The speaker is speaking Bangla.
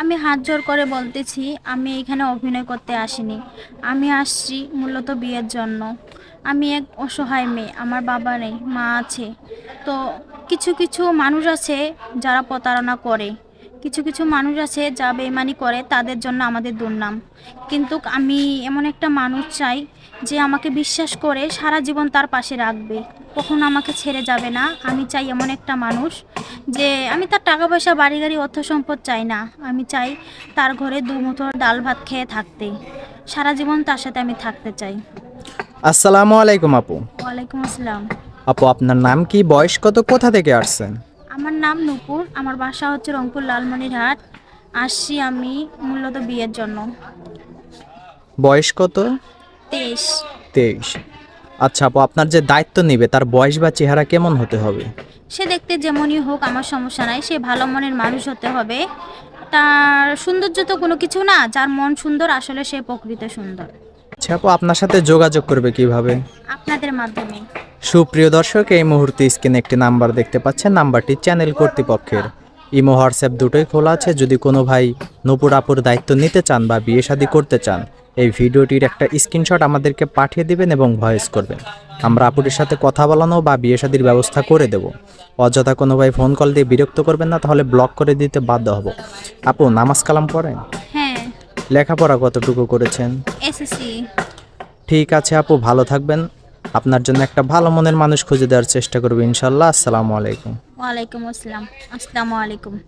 আমি হাত জোর করে বলতেছি, আমি এখানে অভিনয় করতে আসিনি। আমি আসছি মূলত বিয়ের জন্য। আমি এক অসহায় মেয়ে, আমার বাবা নেই, মা আছে। তো কিছু কিছু মানুষ আছে যারা প্রতারণা করে। কিছু কিছু মানুষ আছে যা বেমানি করে তাদের জন্য আমাদের দুর্নাম। কিন্তু আমি এমন একটা মানুষ চাই যে আমাকে বিশ্বাস করে সারা জীবন তার পাশে রাখবে। কখনো আমাকে ছেড়ে যাবে না। আমি চাই এমন একটা মানুষ যে আমি তার টাকা পয়সা বাড়ি গাড়ি অর্থ সম্পদ চাই না। আমি চাই তার ঘরে দু মুঠো ডাল ভাত খেয়ে থাকতে। সারা জীবন তার সাথে আমি থাকতে চাই। আসসালামু আলাইকুম আপু। ওয়ালাইকুম আসসালাম। আপু আপনার নাম কি? বয়স কত? কোথা থেকে আসছেন? আমার নাম নুপুর আমার বাসা হচ্ছে রংপুর লালমনিরহাট। আসছি আমি মূলত বিয়ের জন্য। বয়স কত? তেইশ। তেইশ। আচ্ছা আপু আপনার যে দায়িত্ব নেবে তার বয়স বা চেহারা কেমন হতে হবে? সে দেখতে যেমনই হোক আমার সমস্যা নাই সে ভালো মনের মানুষ হতে হবে। তার সৌন্দর্য তো কোনো কিছু না যার মন সুন্দর আসলে সে প্রকৃত সুন্দর। আচ্ছা আপু আপনার সাথে যোগাযোগ করবে কীভাবে? আপনাদের মাধ্যমে। সুপ্রিয় দর্শক এই মুহূর্তে স্ক্রিনে একটি নাম্বার দেখতে পাচ্ছেন। নাম্বারটি চ্যানেল কর্তৃপক্ষের। ইমো হোয়াটসঅ্যাপ দুটোই খোলা আছে। যদি কোনো ভাই নপুর আপুর দায়িত্ব নিতে চান বা বিয়ে শাদী করতে চান এই ভিডিওটির একটা স্ক্রিনশট আমাদেরকে পাঠিয়ে দিবেন এবং ভয়েস করবেন। আমরা আপুটির সাথে কথা বলানো বা বিয়ে শাদীর ব্যবস্থা করে দেব। অযথা কোনো ভাই ফোন কল দিয়ে বিরক্ত করবেন না তাহলে ব্লক করে দিতে বাধ্য হব। আপু নামাজ কালাম পড়েন? হ্যাঁ। লেখাপড়া কতটুকু করেছেন? ঠিক আছে আপু ভালো থাকবেন। আপনার জন্য একটা ভালো মনের মানুষ খুঁজে দেওয়ার চেষ্টা করব ইনশাল্লাহ। আসসালামু আলাইকুম। ওয়ালাইকুম আসসালাম। আসসালামু আলাইকুম।